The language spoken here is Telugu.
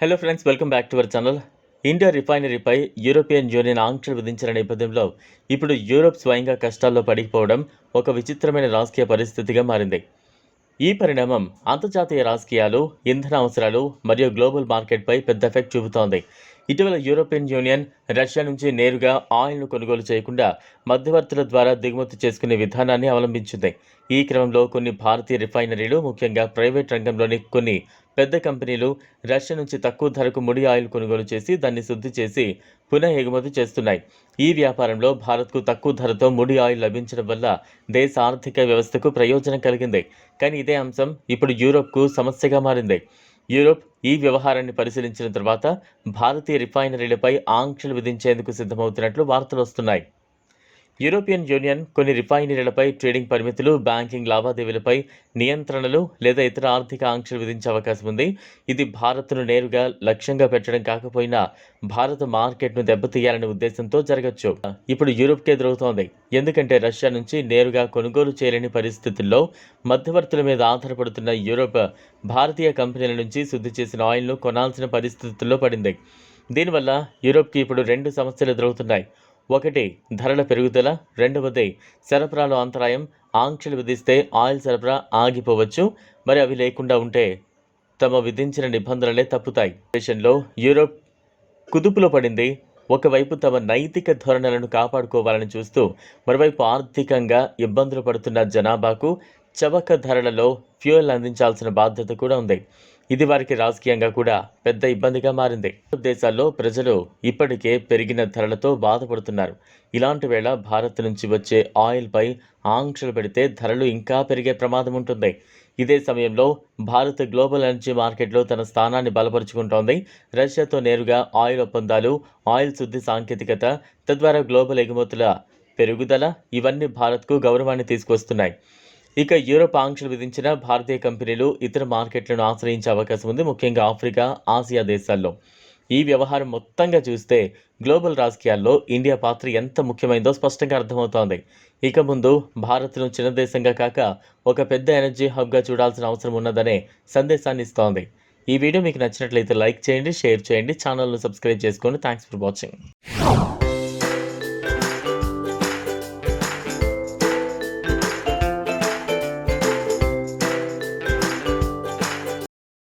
Hello friends welcome back to our channel India రిఫైనరీపై European union ఆంక్షలు విధించిన నేపథ్యంలో ఇప్పుడు యూరోప్ స్వయంగా కష్టాల్లో పడిపోవడం ఒక విచిత్రమైన రాజకీయ పరిస్థితిగా మారింది. ఈ పరిణామం అంతర్జాతీయ రాజకీయాలు ఇంధన అవసరాలు మరియు గ్లోబల్ మార్కెట్పై పెద్ద ఎఫెక్ట్ చూపుతోంది. ఇటీవల యూరోపియన్ యూనియన్ రష్యా నుంచి నేరుగా ఆయిల్ను కొనుగోలు చేయకుండా మధ్యవర్తుల ద్వారా దిగుమతి చేసుకునే విధానాన్ని అవలంబించింది. ఈ క్రమంలో కొన్ని భారతీయ రిఫైనరీలు ముఖ్యంగా ప్రైవేట్ రంగంలోని కొన్ని పెద్ద కంపెనీలు రష్యా నుంచి తక్కువ ధరకు ముడి ఆయిల్ కొనుగోలు చేసి దాన్ని శుద్ధి చేసి పునః ఎగుమతి చేస్తున్నాయి. ఈ వ్యాపారంలో భారత్కు తక్కువ ధరతో ముడి ఆయిల్ లభించడం వల్ల దేశ ఆర్థిక వ్యవస్థకు ప్రయోజనం కలిగింది. కానీ ఇదే అంశం ఇప్పుడు యూరోప్కు సమస్యగా మారింది. యూరోప్ ఈ వ్యవహారాన్ని పరిశీలించిన తర్వాత భారతీయ రిఫైనరీలపై ఆంక్షలు విధించేందుకు సిద్ధమవుతున్నట్లు వార్తలు వస్తున్నాయి. యూరోపియన్ యూనియన్ కొన్ని రిఫైనరీలపై ట్రేడింగ్ పరిమితులు బ్యాంకింగ్ లావాదేవీలపై నియంత్రణలు లేదా ఇతర ఆర్థిక ఆంక్షలు విధించే అవకాశం ఉంది. ఇది భారత్ను నేరుగా లక్ష్యంగా పెట్టడం కాకపోయినా భారత మార్కెట్ను దెబ్బతీయాలనే ఉద్దేశంతో జరగచ్చు. ఇప్పుడు యూరోప్కే ఎదురవుతోంది. ఎందుకంటే రష్యా నుంచి నేరుగా కొనుగోలు చేయలేని పరిస్థితుల్లో మధ్యవర్తుల మీద ఆధారపడుతున్న యూరోప్ భారతీయ కంపెనీల నుంచి శుద్ధి చేసిన ఆయిల్ను కొనాల్సిన పరిస్థితుల్లో పడింది. దీనివల్ల యూరోప్కి ఇప్పుడు రెండు సమస్యలు ఎదురవుతున్నాయి. ఒకటి ధరల పెరుగుదల. రెండవది సరఫరాలో అంతరాయం. ఆంక్షలు విధిస్తే ఆయిల్ సరఫరా ఆగిపోవచ్చు. మరి అవి లేకుండా ఉంటే తమ విధించిన నిబంధనలే తప్పుతాయి. దేశంలో యూరోప్ కుదుపులో పడింది. ఒకవైపు తమ నైతిక ధోరణులను కాపాడుకోవాలని చూస్తూ మరోవైపు ఆర్థికంగా ఇబ్బందులు పడుతున్న జనాభాకు చవక ధరలలో ఫ్యూయల్ అందించాల్సిన బాధ్యత కూడా ఉంది. ఇది వారికి రాజకీయంగా కూడా పెద్ద ఇబ్బందిగా మారింది. దేశాల్లో ప్రజలు ఇప్పటికే పెరిగిన ధరలతో బాధపడుతున్నారు. ఇలాంటి వేళ భారత్ నుంచి వచ్చే ఆయిల్పై ఆంక్షలు పెడితే ధరలు ఇంకా పెరిగే ప్రమాదం ఉంటుంది. ఇదే సమయంలో భారత్ గ్లోబల్ ఎనర్జీ మార్కెట్లో తన స్థానాన్ని బలపరుచుకుంటోంది. రష్యాతో నేరుగా ఆయిల్ ఒప్పందాలు ఆయిల్ శుద్ధి సాంకేతికత తద్వారా గ్లోబల్ ఎగుమతుల పెరుగుదల ఇవన్నీ భారత్కు గౌరవాన్ని తీసుకొస్తున్నాయి ఇక యూరోప్ ఆంక్షలు విధించిన భారతీయ కంపెనీలు ఇతర మార్కెట్లను ఆశ్రయించే అవకాశం ఉంది ముఖ్యంగా ఆఫ్రికా ఆసియా దేశాల్లో. ఈ వ్యవహారం మొత్తంగా చూస్తే గ్లోబల్ రాజకీయాల్లో ఇండియా పాత్ర ఎంత ముఖ్యమైందో స్పష్టంగా అర్థమవుతోంది. ఇక ముందు భారత్ను చిన్న దేశంగా కాక ఒక పెద్ద ఎనర్జీ హబ్గా చూడాల్సిన అవసరం ఉన్నదనే సందేశాన్ని ఇస్తోంది. ఈ వీడియో మీకు నచ్చినట్లయితే లైక్ చేయండి షేర్ చేయండి ఛానల్ను సబ్స్క్రైబ్ చేసుకోండి థ్యాంక్స్ ఫర్ వాచింగ్.